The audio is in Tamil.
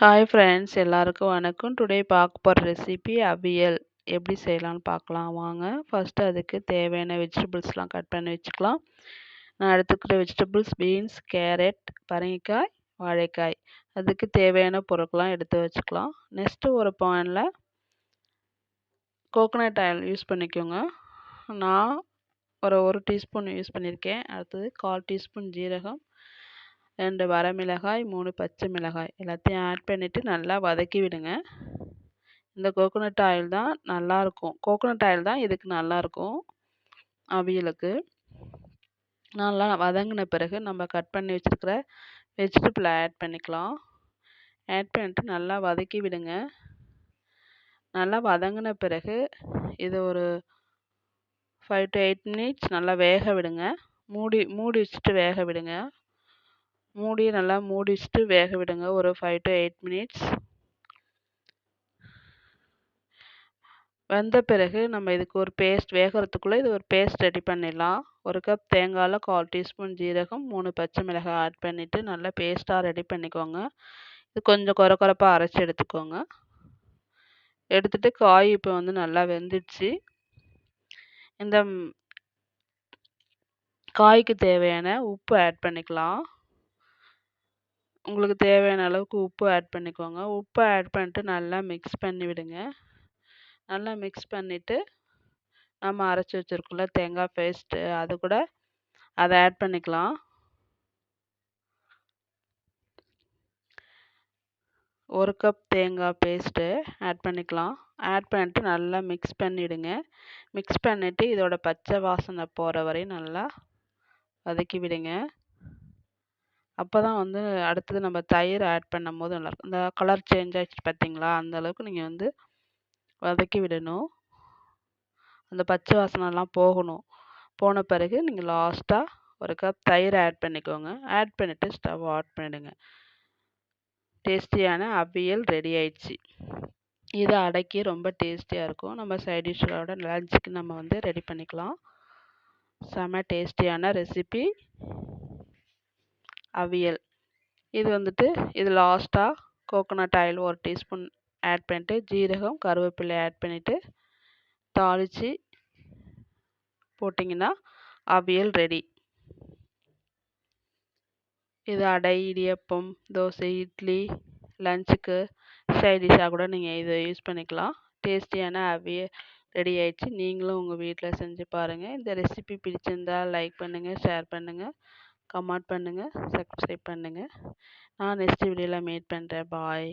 ஹாய் ஃப்ரெண்ட்ஸ் எல்லாருக்கும் வணக்கம். டுடே பார்க்க போகிற ரெசிபி அவியல். எப்படி செய்யலாம்னு பார்க்கலாம். வாங்க. ஃபஸ்ட்டு அதுக்கு தேவையான வெஜிடபிள்ஸ்லாம் கட் பண்ணி வச்சுக்கலாம். நான் எடுத்துக்கிற வெஜிடபிள்ஸ் பீன்ஸ் கேரட் பரங்கிக்காய் வாழைக்காய். அதுக்கு தேவையான பொருட்கள்லாம் எடுத்து வச்சுக்கலாம். நெக்ஸ்ட்டு ஒரு பானில் கோகோனட் ஆயில் யூஸ் பண்ணிக்கோங்க. நான் ஒரு ஒரு டீஸ்பூன் யூஸ் பண்ணியிருக்கேன். அடுத்தது கால் டீஸ்பூன் ஜீரகம். ரெண்டு வரமிளகாய் மூணு பச்சை மிளகாய். எல்லாத்தையும் ஆட் பண்ணிவிட்டு நல்லா வதக்கி விடுங்க. இந்த கோகோனட் ஆயில் தான் நல்லாயிருக்கும் கோகோனட் ஆயில் தான் இதுக்கு நல்லாயிருக்கும் அவியலுக்கு. நல்லா வதங்கின பிறகு நம்ம கட் பண்ணி வச்சுருக்கிற வெஜிடபிளை ஆட் பண்ணிக்கலாம். ஆட் பண்ணிட்டு நல்லா வதக்கி விடுங்க. நல்லா வதங்கின பிறகு இது ஒரு ஃபைவ் டு எயிட் மினிட்ஸ் நல்லா வேக விடுங்க. மூடி மூடி வச்சுட்டு வேக விடுங்க. மூடி நல்லா மூடி வச்சுட்டு வேக விடுங்க. ஒரு ஃபைவ் டு எயிட் மினிட்ஸ் வெந்த பிறகு நம்ம இதுக்கு ஒரு பேஸ்ட் வேகிறதுக்குள்ளே இது ஒரு பேஸ்ட் ரெடி பண்ணிடலாம். ஒரு கப் தேங்காயில் கால் டீஸ்பூன் ஜீரகம் மூணு பச்சை மிளகாய் ஆட் பண்ணிவிட்டு நல்லா பேஸ்ட்டாக ரெடி பண்ணிக்கோங்க. இது கொஞ்சம் குறை குறைப்பாக அரைச்சி எடுத்துக்கோங்க. எடுத்துகிட்டு காய் இப்போ வந்து நல்லா வெந்துடுச்சு. இந்த காய்க்கு தேவையான உப்பு ஆட் பண்ணிக்கலாம். உங்களுக்கு தேவையான அளவுக்கு உப்பு ஆட் பண்ணிக்கோங்க. உப்பு ஆட் பண்ணிட்டு நல்லா மிக்ஸ் பண்ணி விடுங்க. நல்லா மிக்ஸ் பண்ணிவிட்டு நம்ம அரைச்சி வச்சுருக்குள்ள தேங்காய் பேஸ்ட்டு அது கூட அதை ஆட் பண்ணிக்கலாம். ஒரு கப் தேங்காய் பேஸ்ட்டு ஆட் பண்ணிக்கலாம். ஆட் பண்ணிட்டு நல்லா மிக்ஸ் பண்ணிவிடுங்க மிக்ஸ் பண்ணிவிட்டு இதோட பச்சை வாசனை போகிற வரையும் நல்லா வதக்கி விடுங்க. அப்போ தான் வந்து அடுத்தது நம்ம தயிர் ஆட் பண்ணும் போது நல்லாயிருக்கும் இந்த கலர் சேஞ்ச் ஆகிடுச்சு பார்த்தீங்களா அந்த அளவுக்கு நீங்கள் வந்து வதக்கி விடணும். அந்த பச்சை வாசனைலாம் போகணும். போன பிறகு நீங்கள் லாஸ்ட்டாக ஒரு கப் தயிர் ஆட் பண்ணிக்கோங்க. ஆட் பண்ணிவிட்டு ஸ்டவ் ஆட் பண்ணிவிடுங்க டேஸ்டியான அவியல் ரெடி ஆயிடுச்சு. இதை அடக்கி ரொம்ப டேஸ்டியாக இருக்கும். நம்ம சைட் டிஷ்ஷோட லஞ்சுக்கு நம்ம வந்து ரெடி பண்ணிக்கலாம். செம டேஸ்டியான ரெசிபி அவியல். இது வந்துட்டு இது லாஸ்ட்டாக கோகோனட் ஆயில் ஒரு டீஸ்பூன் ஆட் பண்ணிட்டு ஜீரகம் கருவேப்பிலை ஆட் பண்ணிவிட்டு தாளித்து போட்டிங்கன்னா அவியல் ரெடி இது அடை இடியப்பம் தோசை இட்லி லஞ்சுக்கு சைட் டிஷ்ஷாக கூட நீங்கள் இதை யூஸ் பண்ணிக்கலாம். டேஸ்டியான அவியல் ரெடி ஆயிடுச்சு. நீங்களும் உங்கள் வீட்டில் செஞ்சு பாருங்கள் இந்த ரெசிபி பிடிச்சிருந்தா லைக் பண்ணுங்கள் ஷேர் பண்ணுங்கள் கமெண்ட் பண்ணுங்கள் சப்ஸ்கிரைப் பண்ணுங்கள் நான் நெக்ஸ்ட் வீடியோவில் மீட் பண்ணுறேன் பாய்